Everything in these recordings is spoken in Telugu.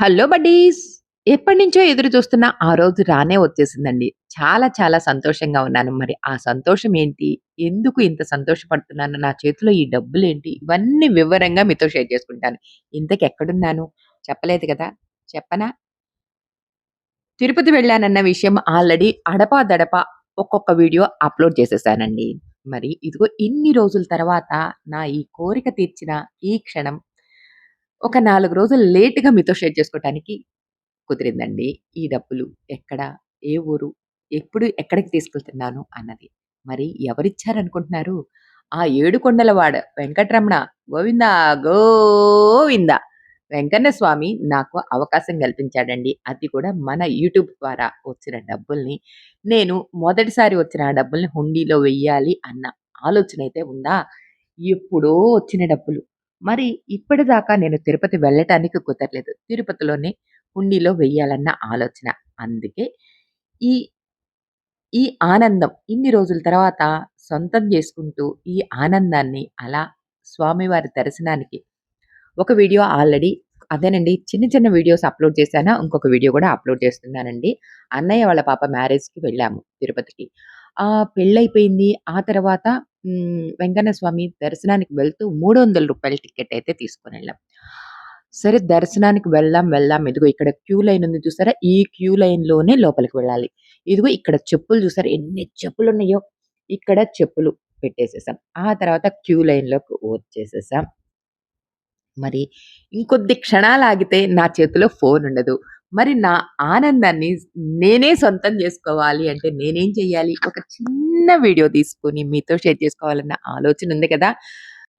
Hello buddies! ఎప్పటినుంచో ఎదురు చూస్తున్న ఆ రోజు రానే వచ్చేసిందండి. చాలా చాలా సంతోషంగా ఉన్నాను. మరి ఆ సంతోషం ఏంటి? ఎందుకు ఇంత సంతోషపడుతున్నాను? నా చేతిలో ఈ డబ్బులు ఏంటి ఇవన్నీ వివరంగా మీతో షేర్ చేసుకుంటాను. ఇంతకు ఎక్కడున్నాను చెప్పలేదు కదా! చెప్పనా? తిరుపతి వెళ్ళానన్న విషయం ఆల్రెడీ అడపా దడపా ఒక్కొక్క వీడియో అప్‌లోడ్ చేసేసానండి. మరి ఇదిగో ఇన్ని రోజుల తర్వాత నా ఈ కోరిక తీర్చిన ఈ క్షణం ఒక నాలుగు రోజులు లేట్‌గా మీతో షేర్ చేసుకోవటానికి కుదిరిందండి. ఈ డబ్బులు ఎక్కడ? ఏ ఊరు? ఎప్పుడు ఎక్కడికి తీసుకెళ్తున్నాను అన్నది. మరి ఎవరిచ్చారనుకుంటున్నారు? ఆ ఏడుకొండలవాడ వెంకటరమణ గోవిందా గోవింద వెంకన్న స్వామి నాకు అవకాశం కల్పించాడండి. అది కూడా మన యూట్యూబ్ ద్వారా వచ్చిన డబ్బుల్ని నేను మొదటిసారి వచ్చిన ఆ డబ్బుల్ని హుండీలో వెయ్యాలి అన్న ఆలోచన అయితే ఉందా? ఎప్పుడో వచ్చిన డబ్బులు. మరి ఇప్పటిదాకా నేను తిరుపతి వెళ్ళటానికి కుదరలేదు. తిరుపతిలోనే హుండీలో వెయ్యాలన్న ఆలోచన. అందుకే ఈ ఈ ఆనందం ఇన్ని రోజుల తర్వాత సొంతం చేసుకుంటూ ఈ ఆనందాన్ని అలా స్వామివారి దర్శనానికి ఒక వీడియో ఆల్రెడీ అదేనండి చిన్న చిన్న వీడియోస్ అప్‌లోడ్ చేశాను. ఇంకొక వీడియో కూడా అప్‌లోడ్ చేస్తున్నానండి. అన్నయ్య వాళ్ళ పాప మ్యారేజ్‌కి వెళ్ళాము తిరుపతికి. ఆహ్, పెళ్ళయిపోయింది. ఆ తర్వాత హ్మ్. వెంకన్న స్వామి దర్శనానికి వెళ్తూ రూ. 300 టికెట్ అయితే తీసుకొనెళ్ళాం. సరే దర్శనానికి వెళ్దాం, వెళ్దాం ఇదిగో ఇక్కడ క్యూ లైన్ ఉంది చూసారా? ఈ క్యూ లైన్‌లోనే లోపలికి వెళ్ళాలి. ఇదిగో ఇక్కడ చెప్పులు చూసారా? ఎన్ని చెప్పులున్నాయో. ఇక్కడ చెప్పులు పెట్టేసేసాం. ఆ తర్వాత క్యూ లైన్‌లోకి వచ్చేసేసాం. మరి ఇంకొద్ది క్షణాలాగితే నా చేతిలో ఫోనుండదు. మరి నా ఆనందాన్ని నేనే సొంతం చేసుకోవాలి అంటే నేనేం చేయాలి? ఒక చిన్న వీడియో తీసుకొని మీతో షేర్ చేసుకోవాలన్న ఆలోచన ఉంది కదా!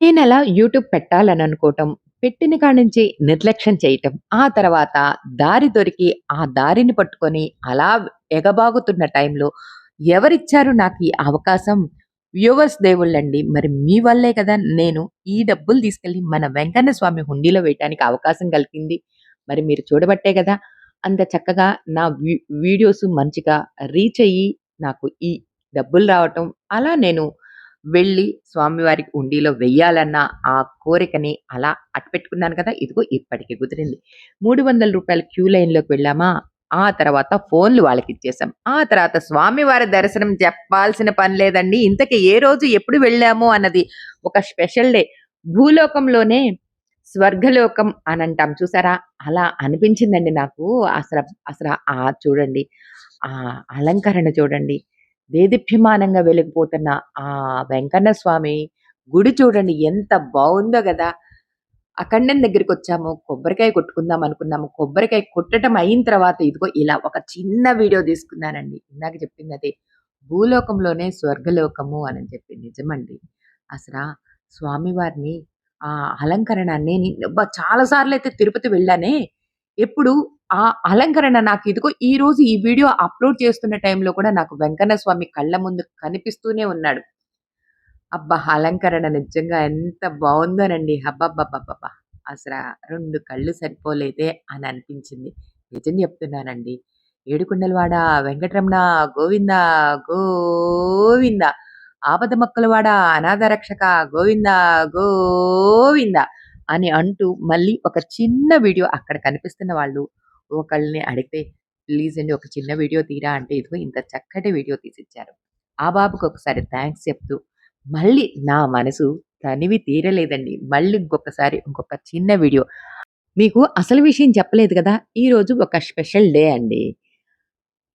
నేను ఎలా యూట్యూబ్ పెట్టాలని అనుకోవటం, పెట్టిన కాడ నుంచి నిర్లక్ష్యం చేయటం, ఆ తర్వాత దారి దొరికి ఆ దారిని పట్టుకొని అలా ఎగబాగుతున్న టైంలో ఎవరిచ్చారు నాకు ఈ అవకాశం? వ్యూవర్స్ దేవుళ్ళండి. మరి మీ వల్లే కదా నేను ఈ డబ్బులు తీసుకెళ్ళి మన వెంకన్న స్వామి హుండీలో వేయటానికి అవకాశం కలిగింది. మరి మీరు చూడబట్టే కదా! అంత చక్కగా నా వీ వీడియోస్ మంచిగా రీచ్ అయ్యి నాకు ఈ డబ్బులు రావటం. అలా నేను వెళ్ళి స్వామివారికి హుండీలో వెయ్యాలన్న ఆ కోరికని అలా అట్టపెట్టుకున్నాను కదా! ఇదిగో ఇప్పటికి కుదిరింది. మూడు వందల రూపాయల క్యూ లైన్‌లోకి వెళ్ళామా? ఆ తర్వాత ఫోన్‌లు వాళ్ళకి ఇచ్చేసాం ఆ తర్వాత స్వామివారి దర్శనం చెప్పాల్సిన పని లేదండి. ఇంతకీ ఏ రోజు ఎప్పుడు వెళ్ళాము అన్నది ఒక స్పెషల్ డే. భూలోకంలోనే స్వర్గలోకం అని అంటాం చూసారా? అలా అనిపించిందండి నాకు. అసల అసలు ఆ చూడండి. ఆ అలంకరణ చూడండి. దేదీప్యమానంగా వెలిగిపోతున్న ఆ వెంకన్న స్వామి గుడి చూడండి ఎంత బాగుందో కదా అఖండం దగ్గరికొచ్చాము. కొబ్బరికాయ కొట్టుకుందాం అనుకున్నాము. కొబ్బరికాయ కొట్టడం అయిన తర్వాత ఇదిగో ఇలా ఒక చిన్న వీడియో తీసుకున్నానండి. ఇందాక చెప్పిందదే. భూలోకంలోనే స్వర్గలోకము అని చెప్పి. నిజమండి. అసలా స్వామివారిని ఆ అలంకరణ నేను అబ్బా! చాలా సార్లయితే తిరుపతి వెళ్ళానే. ఎప్పుడు ఆ అలంకరణ నాకు ఇదిగో ఈ రోజు ఈ వీడియో అప్‌లోడ్ చేస్తున్న టైంలో కూడా నాకు వెంకన్న స్వామి కళ్ళ ముందు కనిపిస్తూనే ఉన్నాడు. అబ్బా! అలంకరణ నిజంగా ఎంత బాగుందోనండి అబ్బబ్బబ్బబ్బబ్బా! అసల రెండు కళ్ళు సరిపోలేదే అని అనిపించింది. నిజం చెప్తున్నానండి. ఏడుకొండలవాడ వెంకటరమణ గోవింద గోవింద ఆపదమక్కలవాడ అనాథ రక్షక గోవింద గోవింద అని అంటూ మళ్ళీ ఒక చిన్న వీడియో అక్కడ కనిపిస్తున్న వాళ్ళు ఒకళ్ళని అడిగితే ప్లీజ్ అండి ఒక చిన్న వీడియో తీరా అంటే ఇదిగో ఇంత చక్కటి వీడియో తీసిచ్చారు. ఆ బాబుకి ఒకసారి థ్యాంక్స్ చెప్తూ మళ్ళీ నా మనసు తనివి తీరలేదండి. మళ్ళీ ఇంకొకసారి ఇంకొక చిన్న వీడియో. మీకు అసలు విషయం చెప్పలేదు కదా! ఈరోజు ఒక స్పెషల్ డే అండి.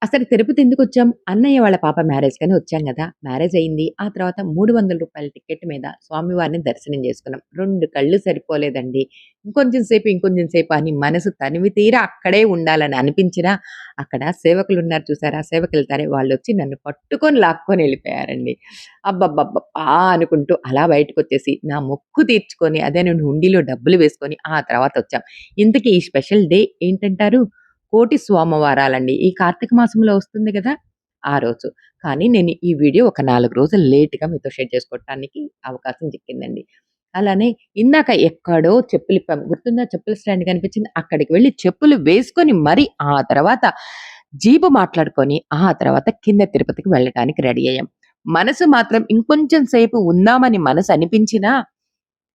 అసలు తిరుపతి ఎందుకొచ్చాం? అన్నయ్య వాళ్ళ పాప మ్యారేజ్ కానీ వచ్చాం కదా మ్యారేజ్ అయింది. ఆ తర్వాత మూడు వందల రూపాయల టికెట్ మీద స్వామివారిని దర్శనం చేసుకున్నాం. రెండు కళ్ళు సరిపోలేదండి. ఇంకొంచెం సేపు, ఇంకొంచెం సేపు అని మనసు తనివి తీరా అక్కడే ఉండాలని అనిపించినా అక్కడ సేవకులు ఉన్నారు చూసారా? సేవకులు తనే వాళ్ళు వచ్చి నన్ను పట్టుకొని లాక్కొని వెళ్ళిపోయారండి అబ్బబ్బబ్బబ్బా! అనుకుంటూ అలా బయటకొచ్చేసి నా మొక్కు తీర్చుకొని అదే నేను హుండీలో డబ్బులు వేసుకొని ఆ తర్వాత వచ్చాం. ఇంతకీ ఈ స్పెషల్ డే ఏంటంటారు? కోటి సోమవారాలండి. ఈ కార్తీక మాసంలో వస్తుంది కదా ఆ రోజు. కానీ నేను ఈ వీడియో ఒక నాలుగు రోజులు లేట్‌గా మీతో షేర్ చేసుకోవటానికి అవకాశం చిక్కిందండి. అలానే ఇందాక ఎక్కడో చెప్పులిప్పాం. గుర్తుందా? చెప్పుల స్టాండ్ కనిపించింది. అక్కడికి వెళ్ళి చెప్పులు వేసుకొని మరి ఆ తర్వాత జీపు మాట్లాడుకొని ఆ తర్వాత కింద తిరుపతికి వెళ్ళడానికి రెడీ అయ్యాం. మనసు మాత్రం ఇంకొంచెం సేపు ఉందామని మనసు అనిపించినా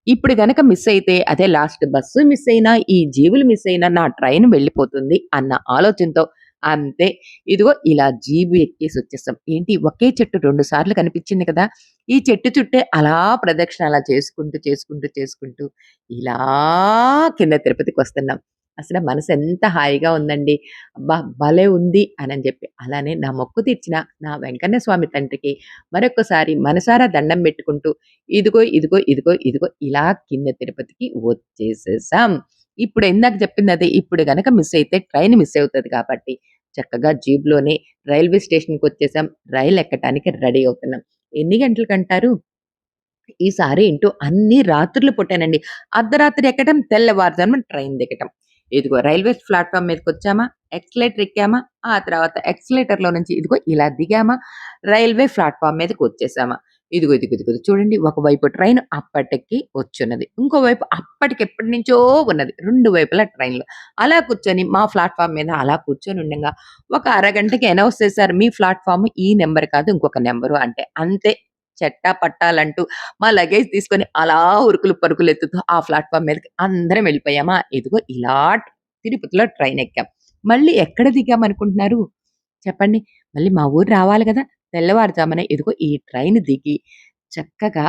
ఇప్పుడు గనక మిస్ అయితే అదే లాస్ట్ బస్సు మిస్ అయినా, ఈ జీబులు మిస్ అయినా నా ట్రైన్ వెళ్ళిపోతుంది అన్న ఆలోచనతో అంతే ఇదిగో ఇలా జీబు ఎక్కేసి వచ్చేసాం. ఏంటి ఒకే చెట్టు రెండు సార్లు కనిపించింది కదా! ఈ చెట్టు చుట్టే అలా ప్రదక్షిణ అలా చేసుకుంటూ, చేసుకుంటూ, చేసుకుంటూ ఇలా కింద తిరుపతికి వస్తున్నాం అసలు మనసు ఎంత హాయిగా ఉందండి. అబ్బా! భలే ఉంది అని చెప్పి. అలానే నా మొక్కు తీర్చిన నా వెంకన్న స్వామి తండ్రికి మరొకసారి మనసారా దండం పెట్టుకుంటూ ఇదిగో, ఇదిగో, ఇదిగో, ఇదిగో ఇలా కింద తిరుపతికి వచ్చేసేసాం. ఇప్పుడు ఇందాక చెప్పిందదే. ఇప్పుడు గనక మిస్ అయితే ట్రైన్ మిస్ అవుతుంది కాబట్టి చక్కగా జీబ్‌లోనే రైల్వే స్టేషన్కి వచ్చేసాం రైలు ఎక్కటానికి రెడీ అవుతున్నాం. ఎన్ని గంటలకంటారు? ఈసారి ఏంటో అన్ని రాత్రులు పుట్టానండి అర్ధరాత్రి ఎక్కడం, తెల్లవారుజామున ట్రైన్ దిగటం. ఇదిగో రైల్వే మీదకి వచ్చామా ఎక్సలేటర్ ఎక్కామా, ఆ తర్వాత ఎక్సలేటర్‌లో నుంచి ఇదిగో ఇలా దిగామా, రైల్వే ప్లాట్ఫామ్ మీదకి వచ్చేసామా ఇదిగో, ఇదిగో, ఇదిగో చూడండి ఒకవైపు ట్రైన్ అప్పటికి వచ్చున్నది. ఇంకోవైపు అప్పటికి ఎప్పటి నుంచో ఉన్నది. రెండు వైపులా ట్రైన్‌లు. అలా కూర్చొని మా ప్లాట్ఫామ్ మీద అలా కూర్చొని ఉండంగా ఒక అరగంటకి అనౌన్స్ చేశారు. మీ ప్లాట్ఫామ్ ఈ నెంబర్ కాదు ఇంకొక నెంబరు అంటే అంతే చెట్టా పట్టాలంటూ మా లగేజ్ తీసుకొని అలా ఉరుకులు పరుకులు ఎత్తుతూ ఆ ప్లాట్ఫామ్ మీదకి అందరం వెళ్ళిపోయామా. ఇదిగో ఇలా తిరుపతిలో ట్రైన్ ఎక్కాం. మళ్ళీ ఎక్కడ దిగామనుకుంటున్నారు? చెప్పండి. మళ్ళీ మా ఊరు రావాలి కదా తెల్లవారుజామున ఇదిగో ఈ ట్రైన్ దిగి చక్కగా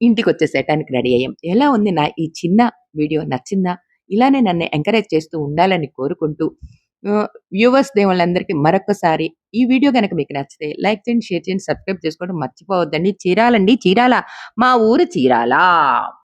ఇంటికి వచ్చేసేయటానికి రెడీ అయ్యాం. ఎలా ఉంది నా ఈ చిన్న వీడియో నచ్చిందా? ఇలానే నన్ను ఎంకరేజ్ చేస్తూ ఉండాలని కోరుకుంటూ వ్యూవర్స్ దేవుళ్ళందరికీ మరొకసారి ఈ వీడియో గనక మీకు నచ్చితే లైక్ చేయండి, షేర్ చేయండి, సబ్స్క్రైబ్ చేసుకోవడం మర్చిపోవద్దండి. చీరాలండి చీరాల. మా ఊరు చీరాల.